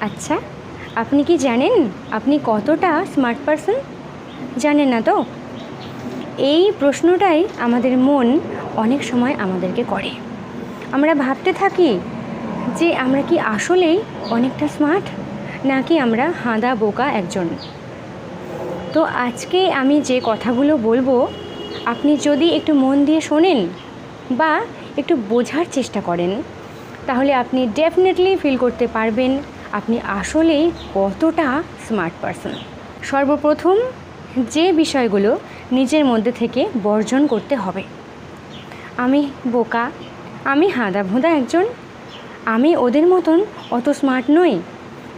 আচ্ছা আপনি কি জানেন আপনি কতটা স্মার্ট পারসন? জানেন না তো? এই প্রশ্নটাই আমাদের মন অনেক সময় আমাদেরকে করে। আমরা ভাবতে থাকি যে আমরা কি আসলেই অনেকটা স্মার্ট, নাকি আমরা হাঁদা বোকা একজন? তো আজকে আমি যে কথাগুলো বলব, আপনি যদি একটু মন দিয়ে শোনেন বা একটু বোঝার চেষ্টা করেন, তাহলে আপনি ডেফিনেটলি ফিল করতে পারবেন আপনি আসলেই কতটা স্মার্ট পারসন সর্বপ্রথম যে বিষয়গুলো নিজের মধ্যে থেকে বর্জন করতে হবে। আমি বোকা, আমি হাঁদা ভোঁদা একজন, আমি ওদের মতন অত স্মার্ট নই,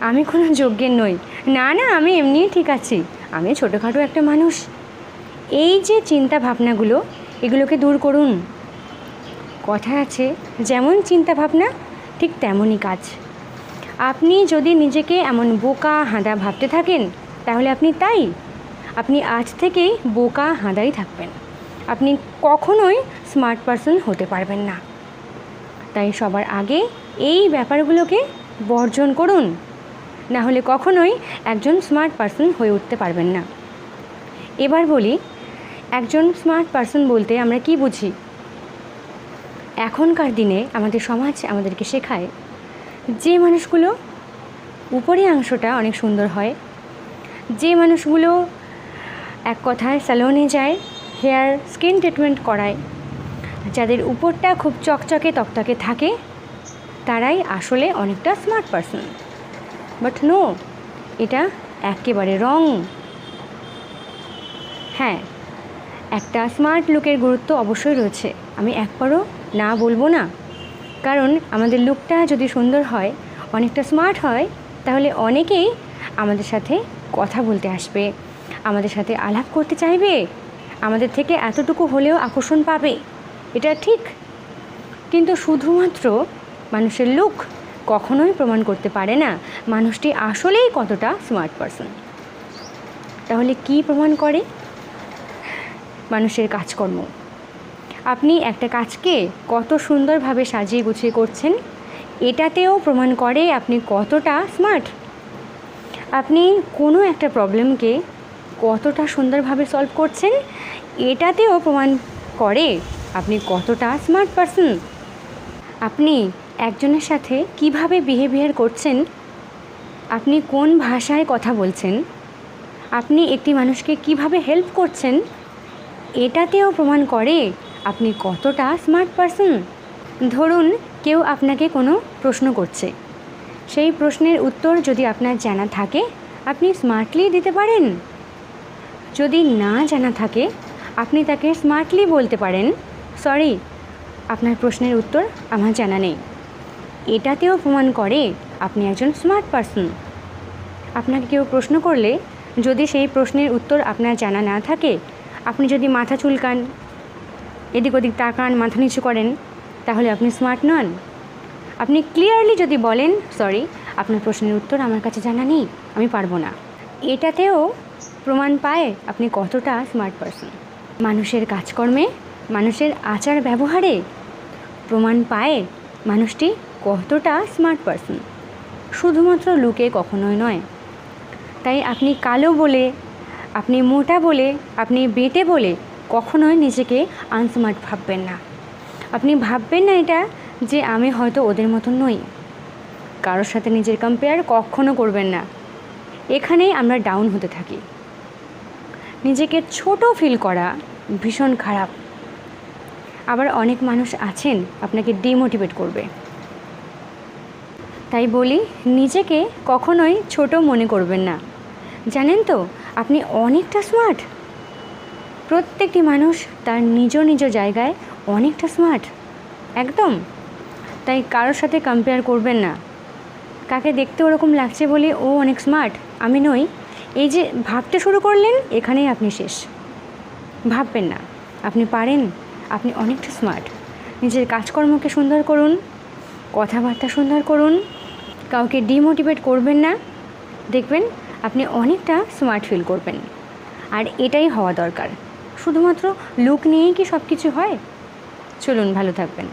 আমি কোনো যোগ্যের নই। না না, আমি এমনিই ঠিক আছি, আমি ছোটোখাটো একটা মানুষ। এই যে চিন্তা ভাবনাগুলো এগুলোকে দূর করুন। কথা আছে, যেমন চিন্তা ভাবনা ঠিক তেমনই কাজ। আপনি যদি নিজেকে এমন বোকা হাঁদা ভাবতে থাকেন, তাহলে আপনি তাই। আপনি আজ থেকেই বোকা হাঁদাই থাকবেন। আপনি কখনোই স্মার্ট পারসন হতে পারবেন না। তাই সবার আগে এই ব্যাপারগুলোকে বর্জন করুন। না হলে কখনোই একজন স্মার্ট পারসন হয়ে উঠতে পারবেন না। এবার বলি, একজন স্মার্ট পারসন বলতে আমরা কি বুঝি? এখনকার দিনে আমাদের সমাজ আমাদেরকে শেখায় যে মানুষগুলো উপরে অংশটা অনেক সুন্দর হয়, যে মানুষগুলো এক কথায় স্যালনে যায় হেয়ার স্কিন ট্রিটমেন্ট করায়, যাদের উপরটা খুব চকচকে তকতকে থাকে, তারাই আসলে অনেকটা স্মার্ট পারসন বাট নো এটা একেবারে রং হ্যাঁ একটা স্মার্ট লুকের গুরুত্ব অবশ্যই রয়েছে। আমি একবারও না বলব না। কারণ আমাদের লুকটা যদি সুন্দর হয়, অনেকটা স্মার্ট হয়, তাহলে অনেকেই আমাদের সাথে কথা বলতে আসবে, আমাদের সাথে আলাপ করতে চাইবে, আমাদের থেকে এতটুকু হলেও আকর্ষণ পাবে। এটা ঠিক। কিন্তু শুধুমাত্র মানুষের লুক কখনোই প্রমাণ করতে পারে না, মানুষটি আসলেই কতটা স্মার্ট পারসন তাহলে কি প্রমাণ করে? মানুষের কাজকর্ম। আপনি একটা কাজকে কত সুন্দরভাবে সাজিয়ে গুছিয়ে করছেন, এটাতেও প্রমাণ করে আপনি কতটা স্মার্ট আপনি কোনো একটা প্রবলেমকে কতটা সুন্দরভাবে সলভ করছেন, এটাতেও প্রমাণ করে আপনি কতটা স্মার্ট পারসন আপনি একজনের সাথে কীভাবে বিহেভিয়ার করছেন, আপনি কোন ভাষায় কথা বলছেন, আপনি একটি মানুষকে কীভাবে হেল্প করছেন, এটাতেও প্রমাণ করে আপনি কতটা স্মার্ট পারসন? ধরুন, কেউ আপনাকে কোনো প্রশ্ন করছে। সেই প্রশ্নের উত্তর যদি আপনার জানা থাকে, আপনি স্মার্টলি দিতে পারেন। যদি না জানা থাকে, আপনি তাকে স্মার্টলি বলতে পারেন। সরি, আপনার প্রশ্নের উত্তর আমার জানা নেই। এটাতেও প্রমাণ করে আপনি একজন স্মার্ট পারসন। আপনাকে কেউ প্রশ্ন করলে, যদি সেই প্রশ্নের উত্তর আপনার জানা না থাকে, আপনি যদি মাথা চুলকান এদিক ওদিক তাকান, মাথা নিচু করেন, তাহলে আপনি স্মার্ট নন। আপনি ক্লিয়ারলি যদি বলেন সরি আপনার প্রশ্নের উত্তর আমার কাছে জানা নেই, আমি পারব না। এটাতেও প্রমাণ পায় আপনি কতটা স্মার্ট পারসন মানুষের কাজকর্মে, মানুষের আচার ব্যবহারে প্রমাণ পায় মানুষটি কতটা স্মার্ট পারসন শুধুমাত্র লুকে কখনোই নয়। তাই আপনি কালো বলে, আপনি মোটা বলে, আপনি বেটে বলে কখনোই নিজেকে আনস্মার্ট ভাববেন না। আপনি ভাববেন না এটা যে আমি হয়তো ওদের মতন নই। কারোর সাথে নিজের কম্পেয়ার কখনো করবেন না। এখানেই আমরা ডাউন হতে থাকি। নিজেকে ছোট ফিল করা ভীষণ খারাপ। আবার অনেক মানুষ আছেন, আপনাকে ডিমোটিভেট করবে। তাই বলি, নিজেকে কখনোই ছোট মনে করবেন না। জানেন তো, আপনি অনেকটা স্মার্ট প্রত্যেকটি মানুষ তার নিজ নিজ জায়গায় অনেকটা স্মার্ট একদম। তাই কারোর সাথে কম্পেয়ার করবেন না। কাকে দেখতে ওরকম লাগছে বলে ও অনেক স্মার্ট আমি নই। এই যে ভাবতে শুরু করলেন, এখানেই আপনি শেষ। ভাববেন না। আপনি পারেন, আপনি অনেকটা স্মার্ট নিজের কাজকর্মকে সুন্দর করুন, কথাবার্তা সুন্দর করুন, কাউকে ডিমোটিভেট করবেন না। দেখবেন, আপনি অনেকটা স্মার্ট ফিল করবেন। আর এটাই হওয়া দরকার। শুধুমাত্র লুক নিয়েই কি সব কিছু হয়? চলুন ভালো থাকবেন।